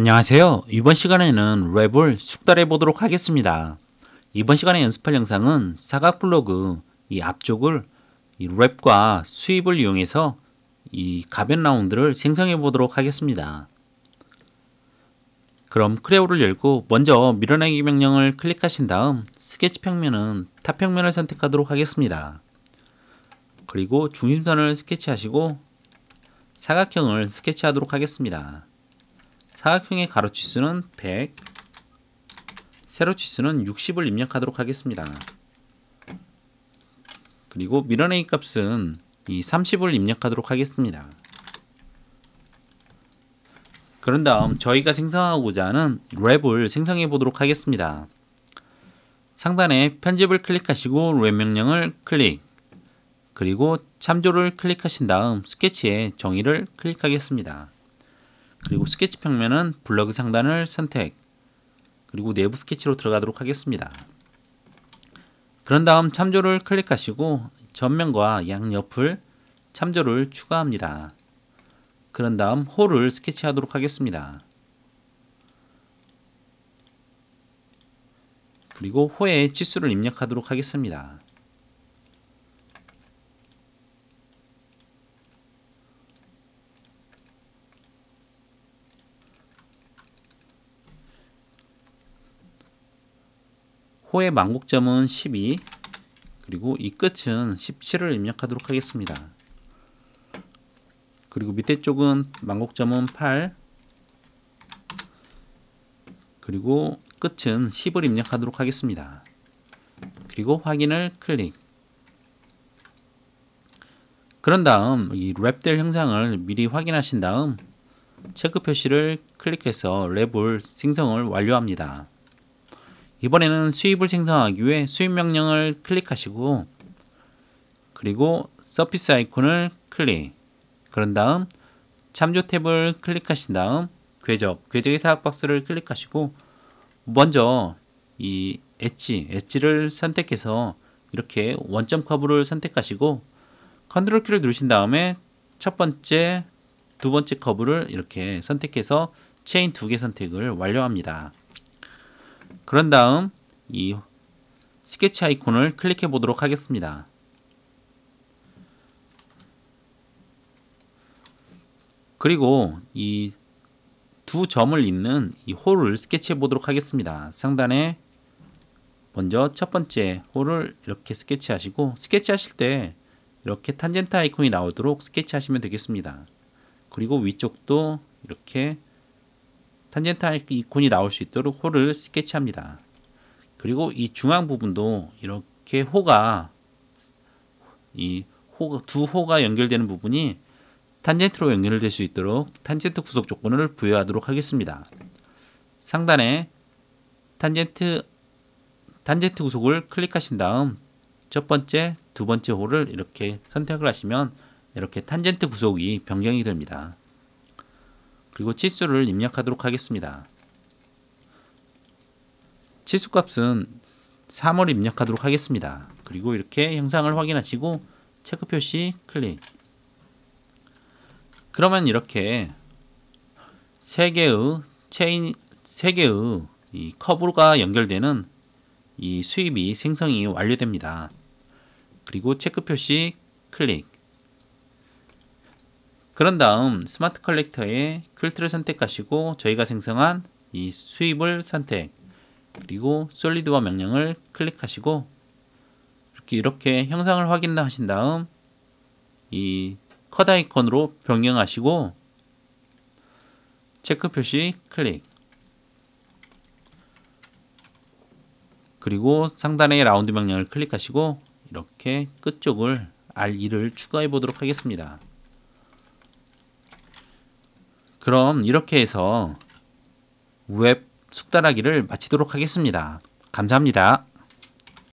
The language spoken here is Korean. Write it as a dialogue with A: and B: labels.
A: 안녕하세요. 이번 시간에는 랩을 숙달해 보도록 하겠습니다. 이번 시간에 연습할 영상은 사각 블로그 이 앞쪽을 이 랩과 수입을 이용해서 이 가변 라운드를 생성해 보도록 하겠습니다. 그럼 크레오를 열고 먼저 밀어내기 명령을 클릭하신 다음 스케치 평면은 탑 평면을 선택하도록 하겠습니다. 그리고 중심선을 스케치하시고 사각형을 스케치하도록 하겠습니다. 사각형의 가로치수는 100, 세로치수는 60을 입력하도록 하겠습니다. 그리고 밀어내기 값은 이 30을 입력하도록 하겠습니다. 그런 다음 저희가 생성하고자 하는 랩을 생성해 보도록 하겠습니다. 상단에 편집을 클릭하시고 랩 명령을 클릭 그리고 참조를 클릭하신 다음 스케치의 정의를 클릭하겠습니다. 그리고 스케치 평면은 블럭 상단을 선택 그리고 내부 스케치로 들어가도록 하겠습니다. 그런 다음 참조를 클릭하시고 전면과 양옆을 참조를 추가합니다. 그런 다음 홀을 스케치하도록 하겠습니다. 그리고 호의 치수를 입력하도록 하겠습니다. 호의 망곡점은 12 그리고 이 끝은 17을 입력하도록 하겠습니다. 그리고 밑에 쪽은 망곡점은 8 그리고 끝은 10을 입력하도록 하겠습니다. 그리고 확인을 클릭 그런 다음 이 랩델 형상을 미리 확인하신 다음 체크 표시를 클릭해서 랩을 생성을 완료합니다. 이번에는 수입을 생성하기 위해 수입 명령을 클릭하시고 그리고 서피스 아이콘을 클릭 그런 다음 참조 탭을 클릭하신 다음 궤적 궤적의 사각 박스를 클릭하시고 먼저 이 엣지 엣지를 선택해서 이렇게 원점 커브를 선택하시고 컨트롤 키를 누르신 다음에 첫 번째 두 번째 커브를 이렇게 선택해서 체인 두 개 선택을 완료합니다. 그런 다음 이 스케치 아이콘을 클릭해 보도록 하겠습니다. 그리고 이 두 점을 잇는 이 홀을 스케치해 보도록 하겠습니다. 상단에 먼저 첫 번째 홀을 이렇게 스케치 하시고 스케치 하실 때 이렇게 탄젠트 아이콘이 나오도록 스케치 하시면 되겠습니다. 그리고 위쪽도 이렇게 탄젠트 아이콘이 나올 수 있도록 호를 스케치합니다. 그리고 이 중앙 부분도 이렇게 호가 이 호가 두 호가 연결되는 부분이 탄젠트로 연결될 수 있도록 탄젠트 구속 조건을 부여하도록 하겠습니다. 상단에 탄젠트 탄젠트 구속을 클릭하신 다음 첫 번째, 두 번째 호를 이렇게 선택을 하시면 이렇게 탄젠트 구속이 변경이 됩니다. 그리고 치수를 입력하도록 하겠습니다. 치수 값은 3을 입력하도록 하겠습니다. 그리고 이렇게 형상을 확인하시고 체크 표시 클릭 그러면 이렇게 세 개의 체인 세 개의 이 커브가 연결되는 이 수입이 생성이 완료됩니다. 그리고 체크 표시 클릭 그런 다음 스마트 컬렉터에 퀼트를 선택하시고 저희가 생성한 이 수입을 선택 그리고 솔리드와 명령을 클릭하시고 이렇게 이렇게 형상을 확인하신 다음 이 컷 아이콘으로 변경하시고 체크 표시 클릭 그리고 상단의 라운드 명령을 클릭하시고 이렇게 끝쪽을 R2를 추가해 보도록 하겠습니다. 그럼 이렇게 해서 웹 숙달하기를 마치도록 하겠습니다. 감사합니다.